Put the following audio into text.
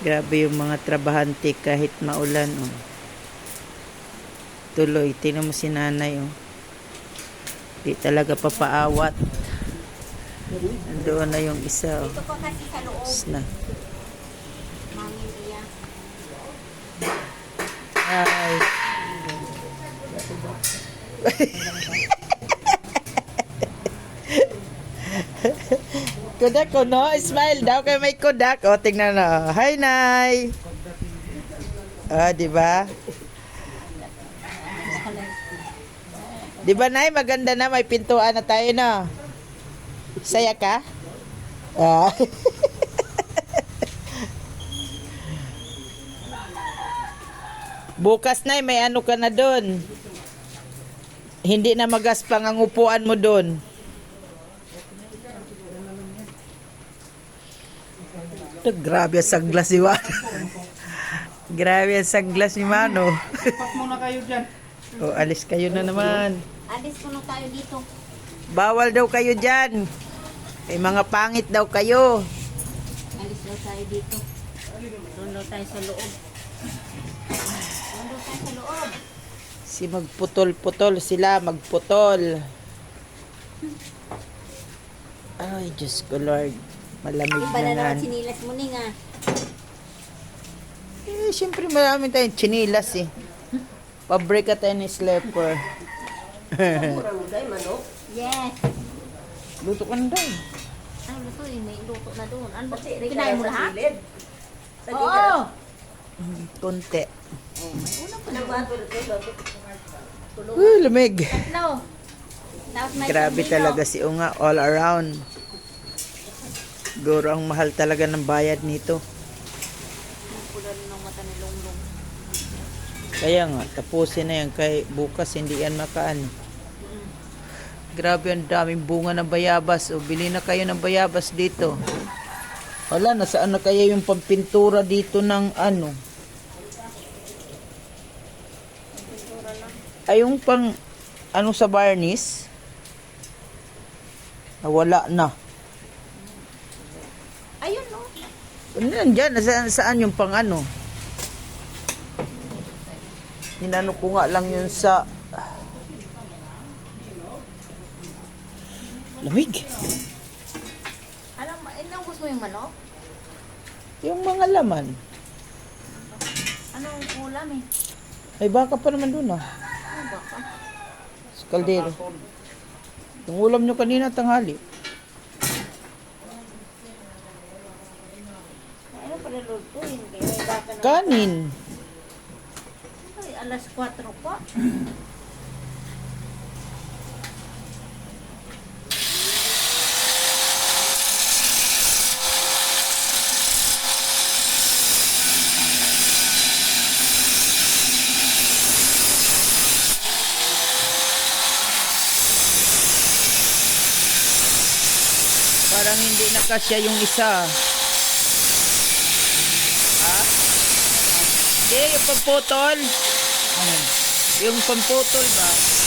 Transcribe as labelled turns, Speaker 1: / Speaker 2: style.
Speaker 1: Grabe yung mga trabahante kahit maulan. Oh. Tuloy, tinan mo si nanay. Oh. Di talaga papaawat. Doon na yung isa. Oh.
Speaker 2: Ito pa kasi sa loob.
Speaker 1: Tapos na.
Speaker 2: Mangin iya.
Speaker 1: Ay. Kodak ko, no? Smile daw kay may kodak. O, tingnan na. Hi, Nay. Ah, di ba? Di ba, Nay? Maganda na. May pintuan na tayo, no? Saya ka? Ah. Bukas na may ano ka na doon. Hindi na magaspang ang upuan mo doon. Grabe ang sanglas ni Mano. grabe ang sanglas ni Mano.
Speaker 3: Pak muna kayo dyan.
Speaker 1: o, alis kayo na naman.
Speaker 2: Alis ko na tayo dito.
Speaker 1: Bawal daw kayo dyan. May mga pangit daw kayo.
Speaker 2: Alis daw tayo dito. Doon daw tayo sa loob. Doon daw tayo sa loob.
Speaker 1: Si magputol-putol sila, magputol. Ay, Diyos ko Lord. Malamig
Speaker 2: Iba na
Speaker 1: na nga.
Speaker 2: sinilas mo ni nga.
Speaker 1: Eh, siyempre marami tayong chinilas eh. Pabrika tayo ni slipper.
Speaker 2: Yes.
Speaker 1: Luto ka na daw.
Speaker 2: Ano luto eh? May luto na doon. Ano ba? Kinain mo lahat? Oo.
Speaker 1: Konti.
Speaker 2: Ano ba?
Speaker 1: Uy, lamig.
Speaker 2: Tatlo. Tapos may
Speaker 1: Grabe
Speaker 2: sandilo.
Speaker 1: talaga si Unga all around. Siguro ang mahal talaga ng bayad nito.
Speaker 2: Pula ng mata ni Longlong.
Speaker 1: Kaya nga, tapusin na yan. Kay bukas hindi yan makaan. Grabe ang daming bunga ng bayabas. O, bili na kayo ng bayabas dito. Wala, nasaan na kaya yung pampintura dito ng ano? Yung pang, ano sa varnish? Nawala na.
Speaker 2: Ayun no.
Speaker 1: Nandyan? Saan, saan yung pang ano? Hinano ko nga lang yun sa... Lamig.
Speaker 2: Alam mo, eh, gusto mo yung manok?
Speaker 1: Yung mga laman.
Speaker 2: Anong ulam eh?
Speaker 1: May baka pa naman doon ah.
Speaker 2: Ano ba ka?
Speaker 1: Sa kaldero. Yung ulam nyo kanina tanghali.
Speaker 2: Pala lutuin? Kaya may baka na.
Speaker 1: Kanin.
Speaker 2: Ay, alas 4 pa.
Speaker 1: Parang hindi nakasya yung isa. Hindi, yung pamputol. Ano? Yung pamputol ba?